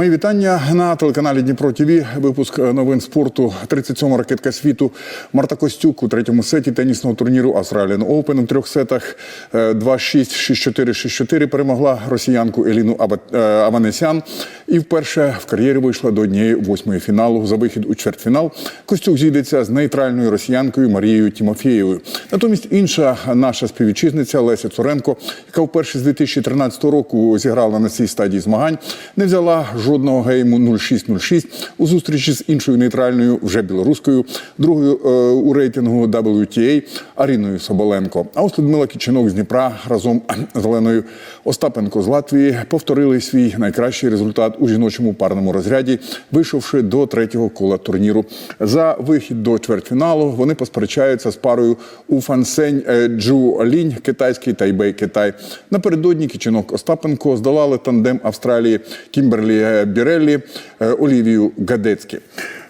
Мої вітання на телеканалі Дніпро ТВ. Випуск новин спорту. 37-ма ракетка світу Марта Костюк у третьому сеті тенісного турніру Australian Open у трьох сетах е, 2-6, 6-4, 6-4 перемогла росіянку Еліну е, Аванесян. І вперше в кар'єрі вийшла до однієї восьмої фіналу за вихід у чвертьфінал. Костюк зійдеться з нейтральною росіянкою Марією Тімофєєвою. Натомість інша наша співвітчизниця Леся Цуренко, яка вперше з 2013 року зіграла на цій стадії змагань, не взяла жодного гейму 0-6-0-6 у зустрічі з іншою нейтральною, вже білоруською, другою е, у рейтингу WTA Аріною Соболенко. А ось Людмила Кічинок з Дніпра разом з Оленою Остапенко з Латвії повторили свій найкращий результат у жіночому парному розряді, вийшовши до третього кола турніру. За вихід до чвертьфіналу вони посперечаються з парою у Фансень е, Джу Лінь, китайський Тайбей Китай. Напередодні Кічинок Остапенко здолали тандем Австралії Кімберлі Біреллі е, Олівію Гадецькі.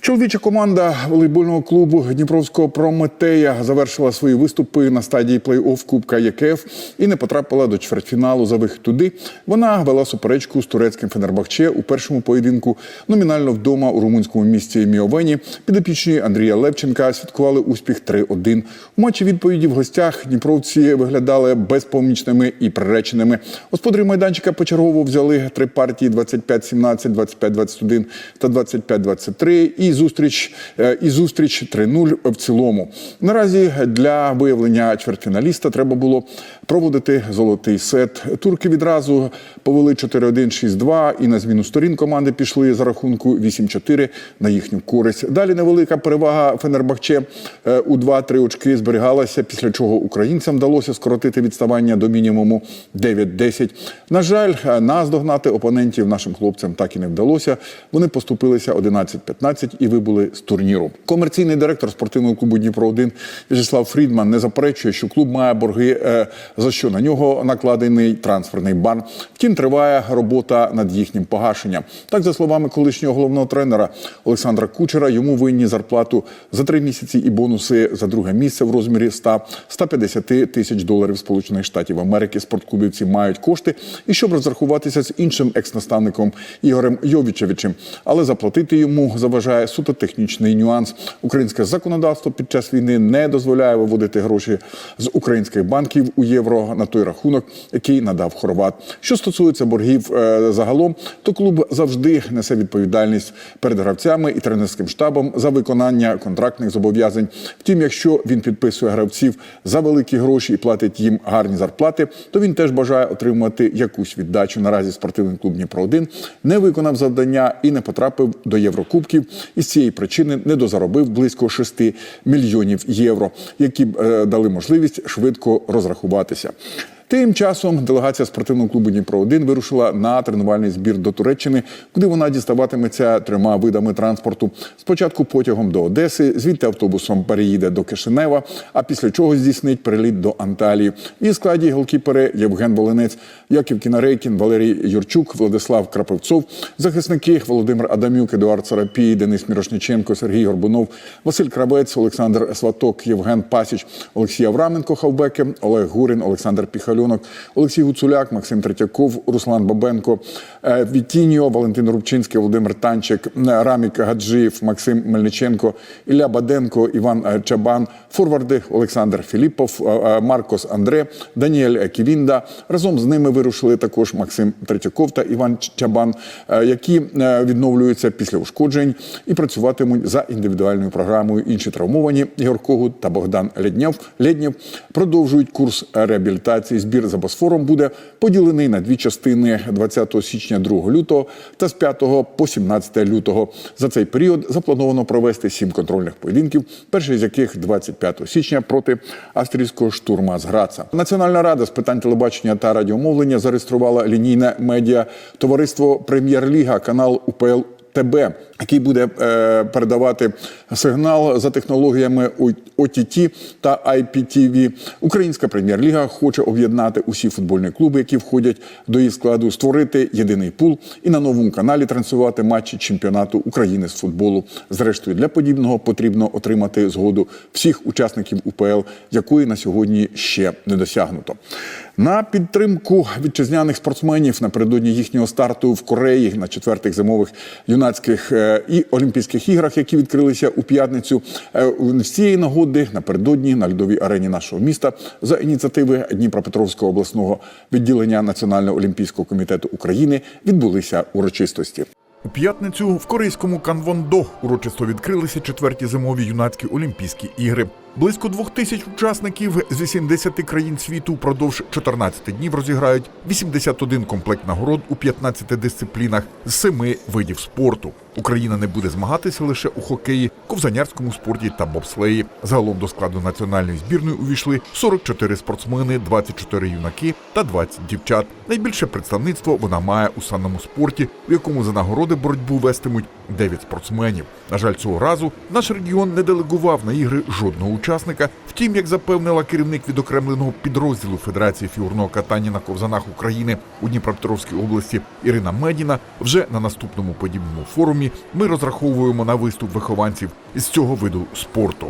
Чоловіча команда волейбольного клубу Дніпровського Прометея завершила свої виступи на стадії плей-офф Кубка ЄКФ і не потрапила до чвертьфіналу за вихід туди. Вона вела суперечку з турецьким Фенербахче у першому поєдинку номінально вдома у румунському місті Міовені. Підопічні Андрія Левченка святкували успіх 3-1. У матчі відповіді в гостях дніпровці виглядали безпомічними і приреченими. Господарі майданчика почергово взяли три партії 25-17, 25-21 та 25-23 і зустріч е, і зустріч 3-0 в цілому. Наразі для виявлення чвертьфіналіста треба було проводити золотий сет. Турки відразу повели 4-1, 6-2 і на зміну сторін команди пішли за рахунку 8-4 на їхню користь. Далі невелика перевага Фенербахче е, у 2-3 очки зберігалася, після чого українцям вдалося скоротити відставання до мінімуму 9-10. На жаль, е, наздогнати опонентів нашим хлопцям так і не вдалося. Вони поступилися 11-15 і вибули з турніру. Комерційний директор спортивного клубу Дніпро 1 В'ячеслав Фрідман не заперечує, що клуб має борги, е, за що на нього накладений трансферний бан. Втім, триває робота над їхнім погашенням. Так, за словами колишнього головного тренера Олександра Кучера, йому винні зарплату за три місяці і бонуси за друге місце в розмірі 100-150 тисяч доларів Сполучених Штатів Америки. Спорткубівці мають кошти і щоб розрахуватися з іншим екс-наставником Ігорем Йовічевичем, але заплатити йому заважає суто технічний нюанс. Українське законодавство під час війни не дозволяє виводити гроші з українських банків у євро на той рахунок, який надав Хорват. Що стосується боргів е, загалом, то клуб завжди несе відповідальність перед гравцями і тренерським штабом за виконання контрактних зобов'язань. Втім, якщо він підписує гравців за великі гроші і платить їм гарні зарплати, то він теж бажає отримувати якусь віддачу. Наразі спортивний клуб Дніпро 1 не виконав завдання і не потрапив до Єврокубків. І з цієї причини не дозаробив близько 6 мільйонів євро, які б е, дали можливість швидко розрахуватися. 下 Тим часом делегація спортивного клубу Дніпро 1 вирушила на тренувальний збір до Туреччини, куди вона діставатиметься трьома видами транспорту. Спочатку потягом до Одеси, звідти автобусом переїде до Кишинева, а після чого здійснить переліт до Анталії. В складі голкіпери Євген Волинець, Яків Кінарейкін, Валерій Юрчук, Владислав Крапивцов, захисники Володимир Адамюк, Едуард Сарапій, Денис Мірошниченко, Сергій Горбунов, Василь Кравець, Олександр Сваток, Євген Пасіч, Олексій Авраменко, Хавбеки, Олег Гурін, Олександр Піхальонок, Олексій Гуцуляк, Максим Третьяков, Руслан Бабенко, е, Вітіньо, Валентин Рубчинський, Володимир Танчик, е, Рамік Гаджиєв, Максим Мельниченко, Ілля Баденко, Іван е, Чабан, форварди Олександр Філіпов, Маркос Андре, Даніель Ківінда. Разом з ними вирушили також Максим Третьяков та Іван Чабан, які відновлюються після ушкоджень і працюватимуть за індивідуальною програмою. Інші травмовані Ігор Когут та Богдан Леднєв продовжують курс реабілітації. Збір за Босфором буде поділений на дві частини 20 січня 2 лютого та з 5 по 17 лютого. За цей період заплановано провести сім контрольних поєдинків, перший з яких 25 січня проти австрійського штурма з Граца. Національна рада з питань телебачення та радіомовлення зареєструвала лінійне медіа товариство Прем'єр-ліга канал УПЛ ТБ який буде е, передавати сигнал за технологіями OTT та IPTV. Українська прем'єр-ліга хоче об'єднати усі футбольні клуби, які входять до її складу, створити єдиний пул і на новому каналі транслювати матчі чемпіонату України з футболу. Зрештою, для подібного потрібно отримати згоду всіх учасників УПЛ, якої на сьогодні ще не досягнуто. На підтримку вітчизняних спортсменів напередодні їхнього старту в Кореї на четвертих зимових юнацьких е, і Олімпійських іграх, які відкрилися у п'ятницю. е, З цієї нагоди напередодні на льодовій арені нашого міста за ініціативи Дніпропетровського обласного відділення Національного олімпійського комітету України відбулися урочистості. У п'ятницю в корейському Канвондо урочисто відкрилися четверті зимові юнацькі Олімпійські ігри. Близько двох тисяч учасників з 80 країн світу впродовж 14 днів розіграють 81 комплект нагород у 15 дисциплінах з семи видів спорту. Україна не буде змагатися лише у хокеї, ковзанярському спорті та бобслеї. Загалом до складу національної збірної увійшли 44 спортсмени, 24 юнаки та 20 дівчат. Найбільше представництво вона має у санному спорті, у якому за нагороди боротьбу вестимуть 9 спортсменів. На жаль, цього разу наш регіон не делегував на ігри жодного учасника. Втім, як запевнила керівник відокремленого підрозділу Федерації фігурного катання на ковзанах України у Дніпропетровській області Ірина Медіна, вже на наступному подібному форумі ми розраховуємо на виступ вихованців із цього виду спорту.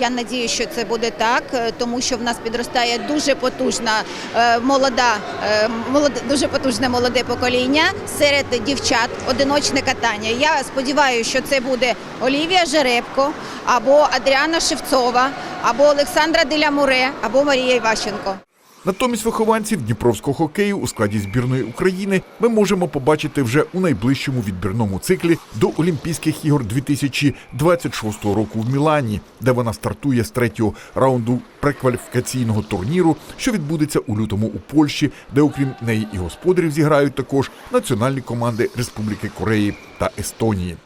Я надію, що це буде так, е, тому що в нас підростає дуже потужна е, молода, е, молоде, дуже потужне молоде покоління серед дівчат, одиночне катання. Я сподіваюся, що це буде Олівія Жеребко, або Адріана Шевцова, або Олександра Делямуре, або Марія Іващенко. Натомість вихованців Дніпровського хокею у складі збірної України ми можемо побачити вже у найближчому відбірному циклі до Олімпійських ігор 2026 року в Мілані, де вона стартує з третього раунду прекваліфікаційного турніру, що відбудеться у лютому у Польщі, де окрім неї і господарів зіграють також національні команди Республіки Кореї та Естонії.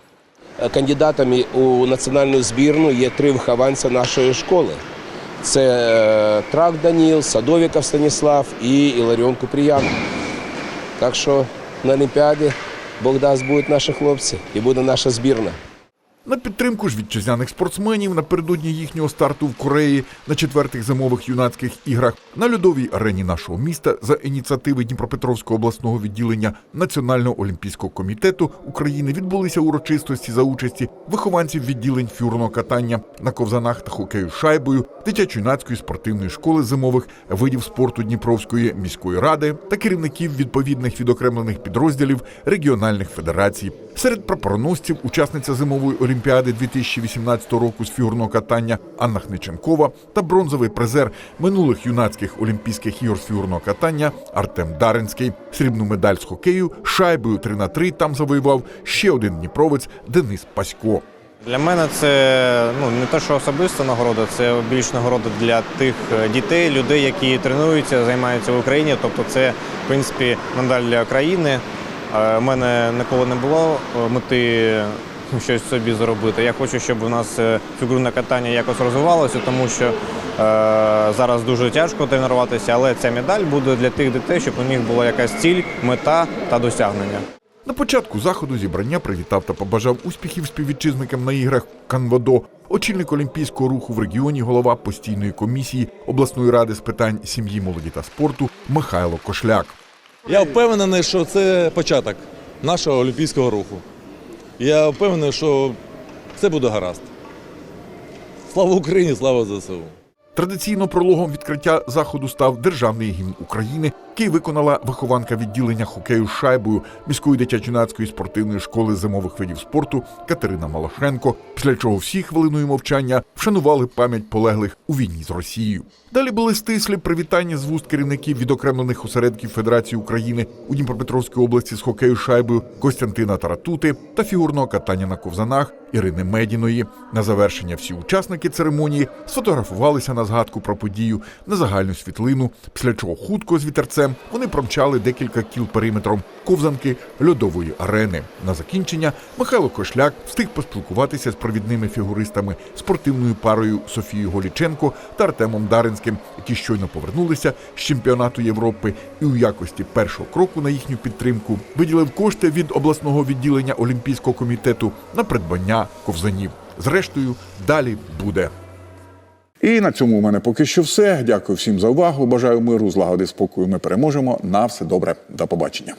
Кандидатами у національну збірну є три вихованця нашої школи. Це е, Трак Даніл, Садовіков Станіслав і Іларіон Купріян. Так що на Олімпіаді Бог дасть будуть наші хлопці і буде наша збірна. На підтримку ж вітчизняних спортсменів напередодні їхнього старту в Кореї на четвертих зимових юнацьких іграх на льодовій арені нашого міста за ініціативи Дніпропетровського обласного відділення Національного олімпійського комітету України відбулися урочистості за участі вихованців відділень фігурного катання на ковзанах та хокею шайбою, дитячо-юнацької спортивної школи зимових видів спорту Дніпровської міської ради та керівників відповідних відокремлених підрозділів регіональних федерацій. Серед прапороносців учасниця зимової олімпіади 2018 року з фігурного катання Анна Хниченкова та бронзовий призер минулих юнацьких олімпійських ігор з фігурного катання Артем Даринський. Срібну медаль з хокею шайбою 3 на 3 там завоював ще один дніпровець Денис Пасько. Для мене це ну не те, що особиста нагорода, це більш нагорода для тих е, дітей, людей, які тренуються, займаються в Україні. Тобто, це в принципі медаль для країни. У мене ніколи не було е, мети щось собі зробити. Я хочу, щоб у нас е, фігурне катання якось розвивалося, тому що е, зараз дуже тяжко тренуватися, але ця медаль буде для тих дітей, щоб у них була якась ціль, мета та досягнення. На початку заходу зібрання привітав та побажав успіхів співвітчизникам на іграх Канвадо. Очільник олімпійського руху в регіоні, голова постійної комісії обласної ради з питань сім'ї, молоді та спорту Михайло Кошляк. Я впевнений, що це початок нашого олімпійського руху. Я впевнений, що все буде гаразд. Слава Україні, слава ЗСУ! Традиційно прологом відкриття заходу став державний гімн України, який виконала вихованка відділення хокею з шайбою міської дитячо-юнацької спортивної школи зимових видів спорту Катерина Малашенко. Після чого всі хвилиною мовчання вшанували пам'ять полеглих у війні з Росією. Далі були стислі привітання з вуст керівників відокремлених осередків Федерації України у Дніпропетровській області з хокею шайбою Костянтина Таратути та фігурного катання на ковзанах Ірини Медіної. На завершення всі учасники церемонії сфотографувалися на згадку про подію на загальну світлину, після чого хутко з вітерцем олівцем вони промчали декілька кіл периметром ковзанки льодової арени. На закінчення Михайло Кошляк встиг поспілкуватися з провідними фігуристами спортивною парою Софією Голіченко та Артемом Даринським, які щойно повернулися з чемпіонату Європи, і у якості першого кроку на їхню підтримку виділив кошти від обласного відділення Олімпійського комітету на придбання ковзанів. Зрештою, далі буде. І на цьому у мене поки що все. Дякую всім за увагу. Бажаю миру, злагоди, спокою. Ми переможемо. На все добре. До побачення.